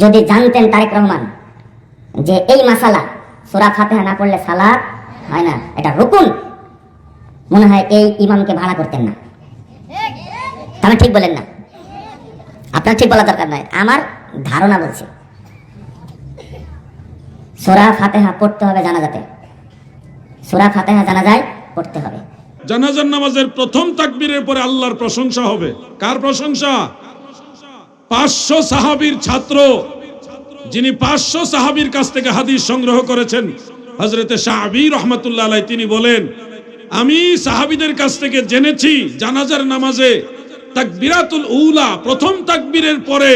যদি জানতেন তারেক রহমান যে এই মাসালা, সোরা ফাতেহা না পড়লে সালাদ হয় না, এটা রুকুন। মনে হয় এই ইমামকে ভাড়া করতেন না। তাহলে ঠিক বলেন না। আপনার ঠিক বলা দরকার নয় আমার ধারণা বলছি, সোরা ফাতেহা পড়তে হবে জানাজাতে। সোরা ফাতেহা জানা যায় পড়তে হবে। জানাজার নামাজের প্রথম তাকবীরের পরে আল্লাহর প্রশংসা হবে। কার প্রশংসা? পাঁচশো সাহাবীর ছাত্র যিনি পাঁচশো সাহাবীর কাছ থেকে হাদিস সংগ্রহ করেছেন হজরতে শাহাবি রহমতুল্লাহ আলাই তিনি বলেন, আমি সাহাবীদের কাছ থেকে জেনেছি জানাজার নামাজে তাকবিরাতুল উলা, প্রথম তাকবীরের পরে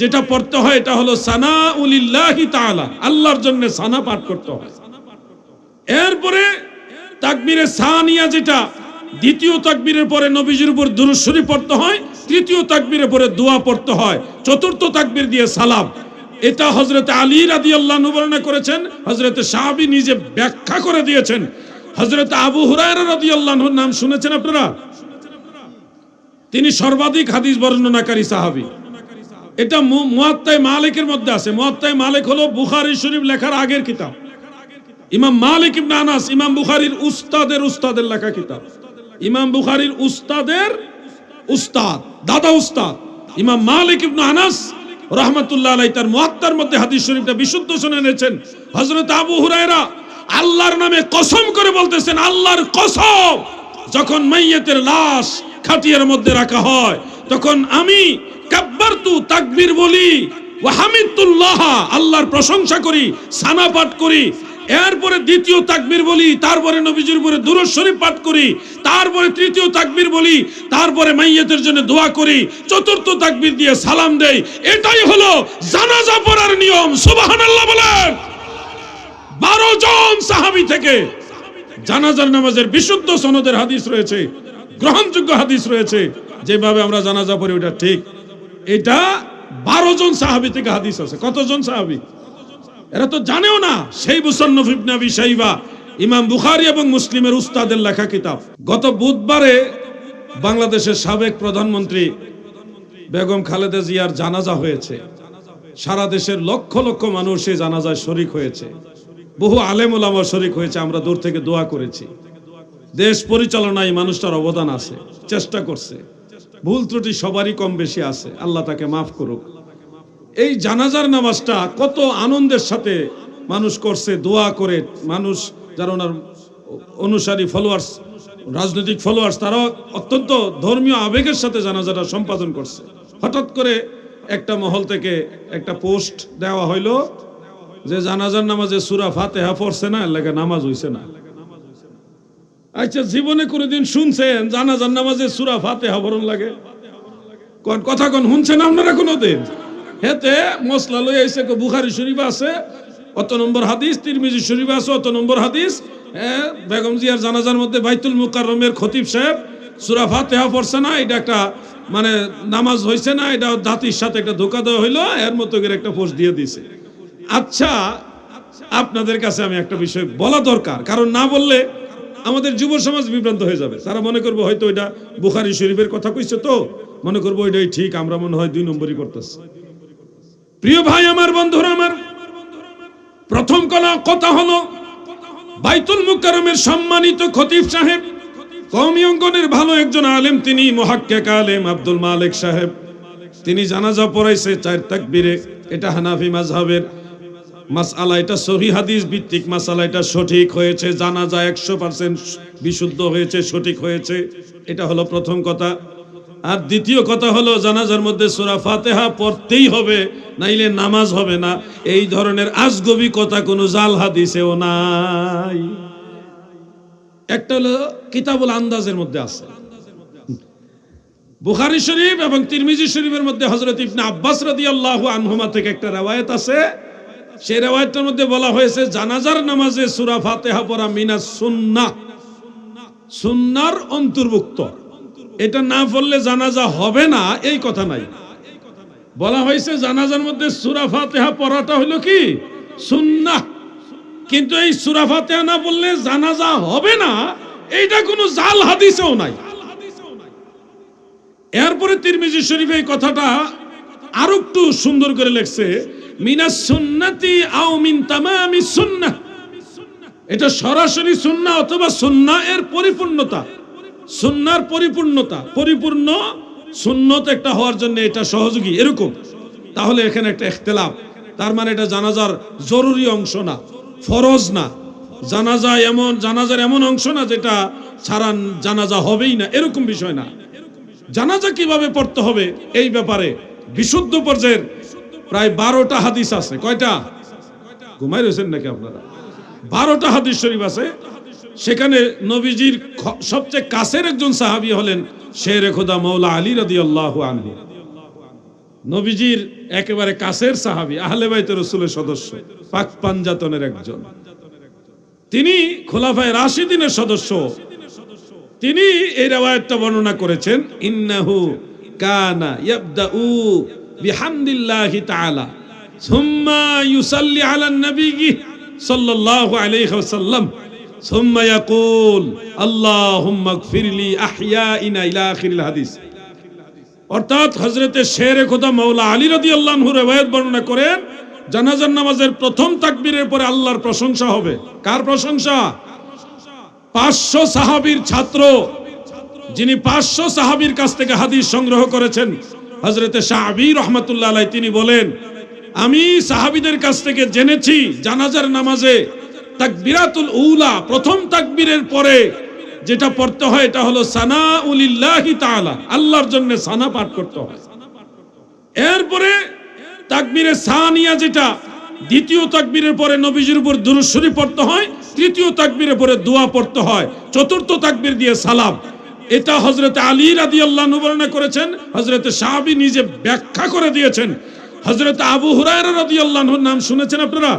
যেটা পড়তে হয় এটা হলো সানা উলিল্লাহি তাআলা, আল্লাহর জন্য সানা পাঠ করতে হয়। এরপরে তাকবীরে সানিয়া যেটা, দ্বিতীয় তাকবীরের পরে নবীজির উপর দুরূদ পড়তে হয় তৃতীয় তাকবীরের পরে দোয়া পড়তে হয়, চতুর্থ তাকবীর দিয়ে সালাম। এটা হযরত আলী রাদিয়াল্লাহু আনহু বর্ণনা করেছেন, হযরত সাহাবী নিজে ব্যাখ্যা করে দিয়েছেন। হযরত আবু হুরায়রা রাদিয়াল্লাহু আনহুর নাম শুনেছেন আপনারা? তিনি সর্বাধিক হাদিস বর্ণনাকারী সাহাবী। এটা মুয়াত্তায় মালিকের মধ্যে আছে। মুয়াত্তায় মালিক হলো বুখারী শরীফ লেখার আগের কিতাব। ইমাম মালিক ইবনে আনাস, ইমাম বুখারীর উস্তাদের উস্তাদের লেখা কিতাব। ইমাম বুখারীর উস্তাদের উস্তাদ, দাদা উস্তাদ, ইমাম মালিক ইবনে আনাস রহমাতুল্লাহ আলাইহি তার মুয়াত্তার মধ্যে হাদিস শরীফটা বিশুদ্ধ শুনে এনেছেন হযরত আবু হুরায়রা আল্লাহর নামে কসম করে বলতেছেন, আল্লাহর কসম। যখন মাইয়াতের লাশ খাটিয়ার মধ্যে রাখা হয়, তখন আমি কাব্বারতু তাকবীর বলি, ওয়া হামিদুল্লাহ আল্লাহর প্রশংসা করি সানা পাঠ করি এরপরে দ্বিতীয় তাকবীর বলি, তারপরে নবীজির উপরে দুরূদ শরীফ পাঠ করি, তারপরে তৃতীয় তাকবীর বলি, তারপরে মাইয়াতের জন্য দোয়া করি, চতুর্থ তাকবীর দিয়ে সালাম দেই। এটাই হলো জানাজা পড়ার নিয়ম, সুবহানাল্লাহ বলেন। বারো জন সাহাবী থেকে জানাজার নামাজের বিশুদ্ধ সনদের হাদিস রয়েছে, গ্রহণযোগ্য হাদিস রয়েছে, যেভাবে আমরা জানাজা পড়ি ওটা ঠিক। এটা বারো জন সাহাবী থেকে হাদিস আছে। কতজন সাহাবী? এরা তো জানেও না, সেই মুসান্নফ শাইবা, ইমাম বুখারী এবং মুসলিমের উস্তাদের লেখা কিতাব। গত বুধবারে বাংলাদেশের সাবেক প্রধানমন্ত্রী বেগম খালেদা জিয়ার জানাজা হয়েছে। সারা দেশের লক্ষ লক্ষ মানুষ সেই জানাজায় শরিক হয়েছে। বহু আলেম ওলামা শরিক হয়েছে, আমরা দূর থেকে দোয়া করেছি। দেশ পরিচালনায় মানুষটার অবদান আছে, চেষ্টা করছে। ভুল ত্রুটি সবারই কম বেশি আছে, আল্লাহ তাকে মাফ করুক। এই জানাজার নামাজটা কত আনন্দের সাথে মানুষ করছে, দোয়া করে, মানুষ যারা ওনার অনুসারী ফলোয়ার্স রাজনৈতিক ফলোয়ার্স তারা অত্যন্ত ধর্মীয় আবেগের সাথে জানাজাটা সম্পাদন করছে। হঠাৎ করে একটা মহল থেকে একটা পোস্ট দেওয়া হইল যে জানাজার নামাজে সুরা ফাতেহা পড়ছে না, এর লাগে নামাজ হইছে না। আচ্ছা জীবনে কোনোদিন শুনছেন জানাজার নামাজে সুরা ফাতেহা বরণ লাগে? কোন কথা কোন শুনছেন আপনারা কোনোদিন? হেতে মশলা লই আইছে বুখারি শরীফ আছে, অত নম্বর হাদিস, তিরমিজি শরীফ আছে, অত নম্বর হাদিস। হ্যাঁ বেগম জিয়ার জানাজার মধ্যে বাইতুল মুকাররমের খতিব সাহেব সূরা ফাতিহা পড়ছে না, এটা একটা মানে নামাজ হইছে না, এটা জাতির সাথে একটা ধোকা দেওয়া হইল, এর মতো করে একটা পোস্ট দিয়ে দিছে আচ্ছা আপনাদের কাছে আমি একটা বিষয় বলা দরকার, কারণ না বললে আমাদের যুব সমাজ বিভ্রান্ত হয়ে যাবে। তারা মনে করব হয়তো এটা বুখারি শরীফের কথা কইছে তো, মনে করব এটাই ঠিক, আমরা মনে হয় দুই নম্বরই করতেছি প্রিয় ভাই আমার, বন্ধুরা আমার, প্রথম কোন কথা হলো বাইতুল মুকাররমের সম্মানিত খতিব সাহেব, কওমি অঙ্গনের ভালো একজন আলেম, তিনি মুহাক্কিক আলেম আব্দুল মালিক সাহেব। তিনি জানাজা পড়াইছে চার তাকবীরে। এটা হানাফি মাযহাবের মাসআলা, এটা সহি হাদিস ভিত্তিক মাসআলা, এটা সঠিক হয়েছে, জানাজা একশো পার্সেন্ট বিশুদ্ধ হয়েছে, সঠিক হয়েছে। এটা হলো প্রথম কথা। আর দ্বিতীয় কথা হলো, জানাজার মধ্যে সূরা ফাতেহা পড়তেই হবে, নাইলে নামাজ হবে না। এই ধরনের আজগবি কথা কোনো জাল হাদিসেও নাই। একটা হলো কিতাবুল আন্দাজের মধ্যে আছে। বুখারী শরীফ এবং তিরমিজি শরীফের মধ্যে হযরত ইবনে আব্বাস রাদিয়াল্লাহু আনহুমা থেকে একটা রওয়ায়াত আছে। সেই রওয়ায়াতটার মধ্যে বলা হয়েছে, জানাজার নামাজে সূরা ফাতিহা পড়া মিনাস সুন্নাহ। সুন্নার অন্তর্ভুক্ত। এটা না পড়লে জানাজা হবে না, এই কথা নাই। বলা হয়েছে জানাজার মধ্যে সূরা ফাতিহা পড়াটা হলো কি? সুন্নাহ। কিন্তু এই সূরা ফাতিহা না বললে জানাজা হবে না, এইটা কোনো জাল হাদিসেও নাই। এরপরে তিরমিজি শরীফে এই কথাটা আরও একটু সুন্দর করে লেখছে, মিনাস সুন্নাতি আও মিন তামামি সুন্নাহ। এটা সরাসরি সুন্না অথবা সুন্না এর পরিপূর্ণতা। সুন্নার পরিপূর্ণতা। পরিপূর্ণ সুন্নত একটা হওয়ার জন্য এটা সহযোগী, এরকম। তাহলে এখানে একটা ইখতিলাফ। তার মানে এটা জানাজার জরুরি অংশ না, ফরজ না। জানাজা এমন, জানাজার এমন অংশ না যেটা ছাড়া জানাজা হবেই না, এরকম বিষয় না। জানাজা কীভাবে পড়তে হবে এই ব্যাপারে বিশুদ্ধ পর্যায়ের প্রায় বারোটা হাদিস আছে। কয়টা? ঘুমাই রয়েছেন নাকি আপনারা? বারোটা হাদিস শরীফ আছে। সেখানে নবীজির সবচেয়ে কাছের একজন সাহাবী হলেন শের খোদা মৌলা আলী রদি আল্লাহ আনহু। নবীজির একেবারে কাছের সাহাবী, আহলে বাইতের রসুলের সদস্য, পাক পাঞ্জাতনের একজন। তিনি খোলাফায় রাশিদিনের সদস্য। তিনি এই রেওয়ায়তটা বর্ণনা করেছেন, ইন্নাহু কানা ইয়াবদাউ বিহামদিল্লাহি তাআলা, সুম্মা ইউসাল্লি আলা নবী সাল্লাল্লাহু আলাইহি ওয়াসাল্লাম। সুম্মা ইয়াকুল আল্লাহুম্মা গফিরলি আহইয়াইনা ইলা আখিরিল হাদিস অর্থাৎ হযরতে শেরে খোদা মৌলা আলী রাদিয়াল্লাহু আনহু রওয়ায়াত বর্ণনা করেন, জানাজার নামাজের প্রথম তাকবীরের পরে আল্লাহর প্রশংসা হবে। কার প্রশংসা? পাঁচশো সাহাবীর ছাত্র, যিনি পাঁচশো সাহাবীর কাছ থেকে হাদিস সংগ্রহ করেছেন। হজরতে শাহাবি রহমতুল্লাহ তিনি বলেন, আমি সাহাবিদের কাছ থেকে জেনেছি জানাজার নামাজে তাকবিরাতুল উলা, প্রথম তাকবীরের পরে যেটা পড়তে হয় এটা হলো সানা উলিল্লাহি তাআলা, আল্লাহর জন্য সানা পাঠ করতে হয়। এরপরে তাকবীরে সানিয়া যেটা, দ্বিতীয় তাকবীরের পরে নবীজির উপর দুরূদ শরীফ পড়তে হয়, তৃতীয় তাকবীরের পরে দোয়া পড়তে হয়, চতুর্থ তাকবীর দিয়ে সালাম। এটা হযরত আলী রাদিয়াল্লাহু আনহু বর্ণনা করেছেন, হযরত সাহাবী নিজে ব্যাখ্যা করে দিয়েছেন। হযরত আবু হুরায়রা রাদিয়াল্লাহু আনহুর নাম শুনেছেন আপনারা?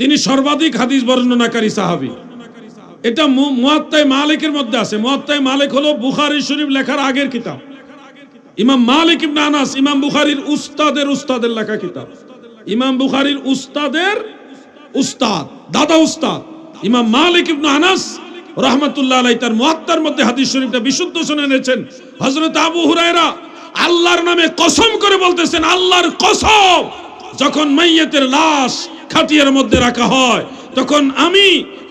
তিনি সর্বাধিক হাদিস বর্ণনাকারী সাহাবী। এটা মু- মুয়াত্তায় মালিকের মধ্যে আছে। মুয়াত্তায় মালিক হলো বুখারী শরীফ লেখার আগের কিতাব। ইমাম মালিক ইবনে আনাস, ইমাম বুখারীর উস্তাদের উস্তাদের লেখা কিতাব। ইমাম বুখারীর উস্তাদের উস্তাদ, দাদা উস্তাদ। ইমাম মালিক ইবনে আনাস রহমাতুল্লাহ আলাই তার মুয়াত্তার মধ্যে হাদিস শরীফটা বিশুদ্ধ শুনে এনেছেন। হযরত আবু হুরায়রা আল্লাহর নামে কসম করে বলতেছেন, আল্লাহর কসম, যখন মাইয়াতের লাশ খাটিয়ার মধ্যে রাখা হয়। তখন আমি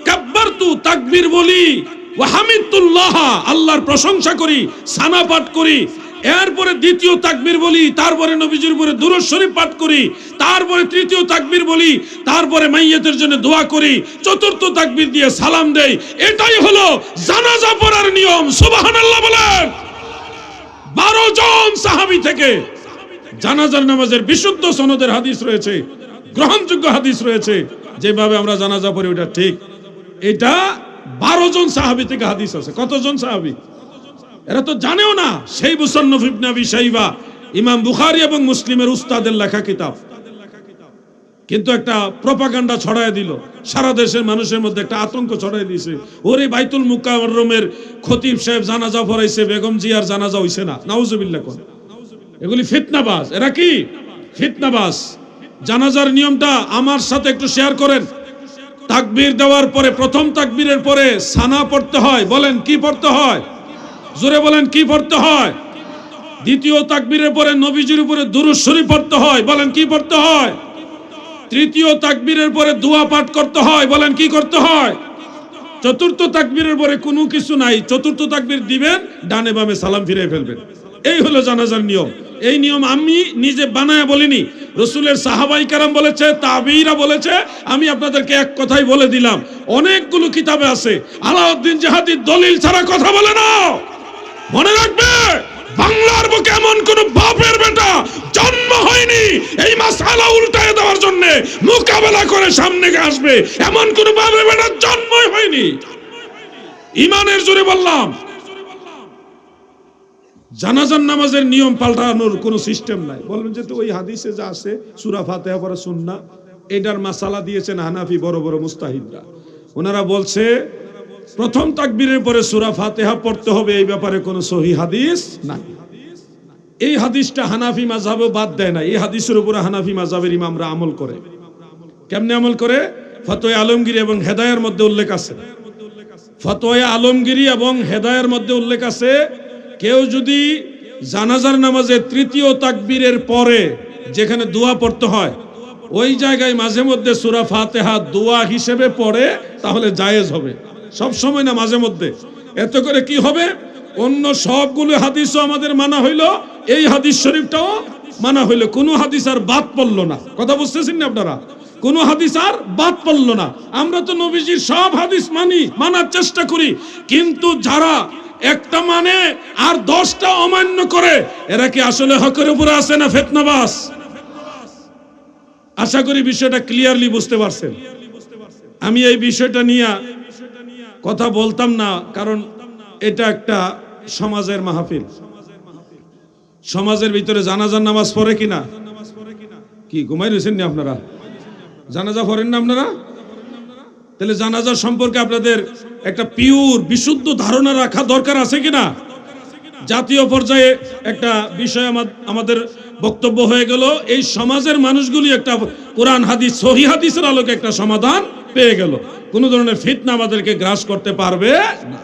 কাব্বারতু তাকবীর বলি, ওয়া হামিদুল্লাহ আল্লাহর প্রশংসা করি, সানা পাঠ করি। এরপরে দ্বিতীয় তাকবীর বলি, তারপরে নবীজির উপরে দুরূদ শরীফ পাঠ করি। তারপরে তৃতীয় তাকবীর বলি, তারপরে মাইয়াতের জন্য দোয়া করি। চতুর্থ তাকবীর দিয়ে সালাম দেই। এটাই হলো জানাজা পড়ার নিয়ম। সুবহানাল্লাহ বলেন। বারো জন সাহাবী থেকে জানাজার নামাজের বিশুদ্ধ সনদের হাদিস রয়েছে। গ্রহণযোগ্য হাদিস রয়েছে। যেভাবে আমরা জানাজা পড়ি, ওটা ঠিক। এটা বারো জন সাহাবী থেকে হাদিস আছে। কতজন সাহাবী? এরা তো জানেও না। সেই আবি শাইবা, ইমাম বুখারি এবং মুসলিমের উস্তাদের লেখা কিতাব। কিন্তু একটা প্রপাগান্ডা ছড়ায় দিল। সারা দেশের মানুষের মধ্যে একটা আতঙ্ক ছড়ায় দিয়েছে। ওরে বাইতুল মুকাররমের খতিব সাহেব জানাজা পড়াইছে, বেগম জিয়ার জানাজা হইছে না। নাউজুবিল্লাহ কোন। এগুলি ফিতনাবাজ। এরা কি? ফিতনাবাজ। জানাজার নিয়মটা আমার সাথে একটু শেয়ার করেন। তাকবীর দেওয়ার পরে, প্রথম তাকবীরের পরে সানা পড়তে হয়। বলেন, কি পড়তে হয়? জোরে বলেন, কি পড়তে হয়? দ্বিতীয় তাকবীরের পরে নবীজির উপরে দুরূদ শরীফ পড়তে হয়। বলেন, কি পড়তে হয়? তৃতীয় তাকবীরের পরে দোয়া পাঠ করতে হয়। বলেন, কি করতে হয়? চতুর্থ তাকবীরের পরে কোনো কিছু নাই। চতুর্থ তাকবীর দিবেন, ডানে বামে সালাম ফিরে ফেলবেন। এই হলো জানাজার নিয়ম। এই নিয়ম আমি নিজে বানায় বলিনি। রসুলের সাহাবাই কারাম বলেছে, তাবিরা বলেছে, আমি আপনাদেরকে এক কথাই বলে দিলাম। অনেকগুলো কিতাবে আছে। আলাউদ্দিন জাহাদির দলিল ছাড়া কথা বলে না। মনে রাখবে, বাংলার বুকে এমন কোন বাপের বেটা জন্ম হয়নি, এই মাসালা উল্টায় দেওয়ার জন্য মোকাবেলা করে সামনে আসবে। এমন কোন বাপের বেটা জন্মই হয়নি। ইমানের জোরে বললাম জানাজান নামাজের নিয়ম পাল্টানোর কোনো সিস্টেম নাই। বলবেন যে তো ওই হাদিসে যা আছে, সুরা পড়া সুন্না এটার মাসালা দিয়েছেন হানাফি বড় বড় মুস্তাহিদরা। ওনারা বলছে, প্রথম তাকবীরের পরে সুরা ফাতেহা পড়তে হবে, এই ব্যাপারে কোনো সহি হাদিস নাই। এই হাদিসটা হানাফি মাযহাবে বাদ দেয় না, এই হাদিসের উপরে হানাফি মাযহাবের ইমামরা আমল করে। কেমনে আমল করে? ফতোয়া আলমগীর এবং হেদায়ের মধ্যে উল্লেখ আছে। ফতোয়া আলমগীরি এবং হেদায়ের মধ্যে উল্লেখ আছে কেউ যদি জানাজার নামাজে তৃতীয় তাকবীরের পরে যেখানে দোয়া পড়তে হয়, ওই জায়গায় মাঝে মধ্যে সুরা ফাতেহা দোয়া হিসেবে পড়ে, তাহলে জায়েজ হবে। সব সময় না মাঝে মধ্যে। এত করে কি হবে? অন্য সবগুলো হাদিসও আমাদের মানা হইল, এই হাদিস শরীফটাও মানা হইল। কোনো হাদিস আর বাদ পড়ল না। কথা বুঝতেছেন না আপনারা? কোন হাদিস আর বাদ পড়ল না। আমরা তো নবীজির সব হাদিস মানি, মানার চেষ্টা করি। কিন্তু যারা একটা মানে আর দশটা অমান্য করে। এরা কি আসলে হকের উপরে আছে না ফেতনাবাস আশা করি বিষয়টা ক্লিয়ারলি বুঝতে পারছেন। আমি এই বিষয়টা নিয়ে কথা বলতাম না, কারণ এটা একটা সমাজের মাহফিল। সমাজের ভিতরে জানাজার নামাজ পড়ে কিনা? কি, ঘুমাই রয়েছেন নি আপনারা? জানাজা পড়েন না আপনারা? তাহলে জানাজার সম্পর্কে আপনাদের একটা পিওর বিশুদ্ধ ধারণা রাখা দরকার আছে কি না জাতীয় পর্যায়ে একটা বিষয় আমা- আমাদের বক্তব্য হয়ে গেল, এই সমাজের মানুষগুলি একটা কোরআন হাদিস, সহি হাদিসের আলোকে একটা সমাধান পেয়ে গেল। কোনো ধরনের ফিতনা আমাদেরকে গ্রাস করতে পারবে না।